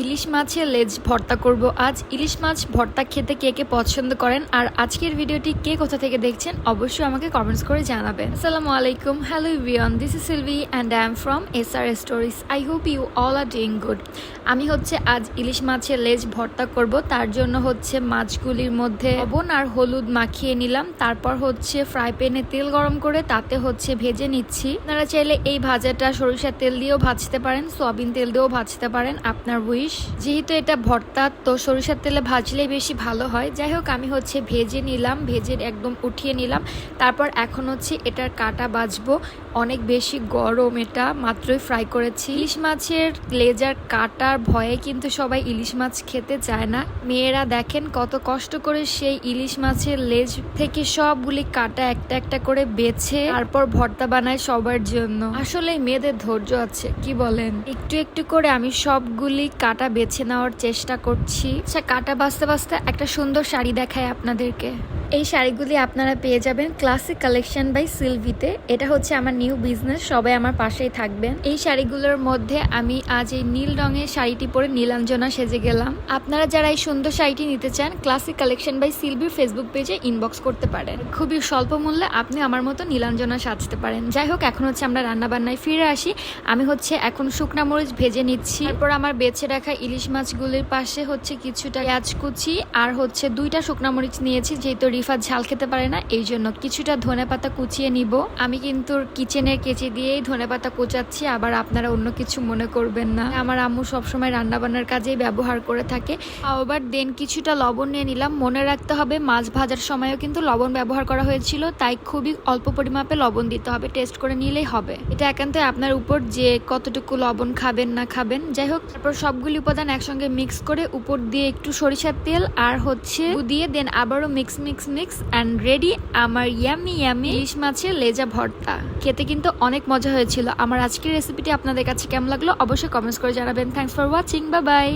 ইলিশ মাছের লেজ ভর্তা করব আজ। ইলিশ মাছ ভর্তা খেতে কে কে পছন্দ করেন? আর আজকের ভিডিওটি কে কোথা থেকে দেখছেন? অবশ্যই আমাকে কমেন্টস করে জানাবেন। আসসালামু আলাইকুম। Hello everyone this is Silvi and I am from S R stories I hope you all are doing good আমি হচ্ছে আজ ইলিশ মাছের লেজ ভর্তা করব। তার জন্য হচ্ছে মাছগুলির মধ্যে লবণ আর হলুদ মাখিয়ে নিলাম। তারপর হচ্ছে ফ্রাই প্যানে তেল গরম করে তাতে হচ্ছে ভেজে নিচ্ছি। আপনারা চাইলে এই ভাজাটা সরিষার তেল দিয়েও ভাজতে পারেন, সয়াবিন তেল দিয়েও ভাজতে পারেন। আপনার উইশ যেহেতু এটা ভর্তা, তো সরিষার তেলে ভাজলেই বেশি ভালো হয়। যাই হোক, আমি হচ্ছে ভেজে নিলাম, ভেজে একদম উঠিয়ে নিলাম। তারপর এখন হচ্ছে এটার কাটা বাজবো। অনেক বেশি গরম এটা, মাত্রই ফ্রাই করেছি। ইলিশ মাছের লেজার কাটার ভয়ে কিন্তু সবাই ইলিশ মাছ খেতে চায় না। মেয়েরা দেখেন কত কষ্ট করে সেই ইলিশ মাছের লেজ থেকে সবগুলি কাটা একটা একটা করে বেছে, তারপর ভর্তা বানায় সবার জন্য। আসলে মেয়েদের ধৈর্য আছে, কি বলেন? একটু একটু করে আমি সবগুলি কাটা বেছে নেওয়ার চেষ্টা করছি। আচ্ছা কাটা বাঁচতে বাঁচতে একটা সুন্দর শাড়ি দেখায় আপনাদেরকে। এই শাড়িগুলি আপনারা পেয়ে যাবেন ক্লাসিক কালেকশন বাই সিলভিতে এটা হচ্ছে আমার নিউ বিজনেস সবাই আমার পাশেই থাকবেন। এই শাড়িগুলোর মধ্যে আমি আজ এই নীল রঙের শাড়িটি পরে নীলাঞ্জনা সেজে গেলাম। আপনারা যারা এই সুন্দর শাড়িটি নিতে চান ক্লাসিক কালেকশন বাই সিলভির ফেসবুক পেজে ইনবক্স করতে পারেন। খুবই স্বল্প মূল্যে আপনি আমার মতো নীলাঞ্জনা সাজতে পারেন। যাই হোক, এখন হচ্ছে আমরা রান্না বান্নায় ফিরে আসি। আমি হচ্ছে এখন শুকনা মরিচ ভেজে নিচ্ছি। তারপর আমার বেছে রাখা ইলিশ মাছগুলির পাশে হচ্ছে কিছুটা পেঁয়াজ কুচি, আর হচ্ছে দুইটা শুকনা মরিচ নিয়েছি, যেহেতু রিফা ঝাল খেতে পারে না, এই জন্য কিছুটা ধনে পাতা কুচিয়ে নিব। আমি কিন্তু কিচেনের কেচি দিয়েই ধনে পাতা কুচাচ্ছি, আবার আপনারা অন্য কিছু মনে করবেন না। আমার আম্মু সবসময় রান্না বান্নার কাজেই ব্যবহার করে থাকে। আবার দেন কিছুটা লবণ নিয়ে নিলাম। মনে রাখতে হবে, মাছ ভাজার সময়ও কিন্তু লবণ ব্যবহার করা হয়েছিল, তাই খুবই অল্প পরিমাপে লবণ দিতে হবে, টেস্ট করে নিলেই হবে। এটা একান্ত আপনার উপর যে কতটুকু লবণ খাবেন না খাবেন। যাই হোক, তারপর সবগুলি উপাদান একসঙ্গে মিক্স করে উপর দিয়ে একটু সরিষার তেল আর হচ্ছে দিয়ে দেন আবারও mix mix mix and ready আমার ইয়ামি ইয়ামি ইলিশ মাছের লেজা ভর্তা। খেতে কিন্তু অনেক মজা হয়েছিল। আমার আজকের রেসিপিটি আপনাদের কাছে কেমন লাগল অবশ্যই কমেন্টস করে জানাবেন। Thanks for watching bye bye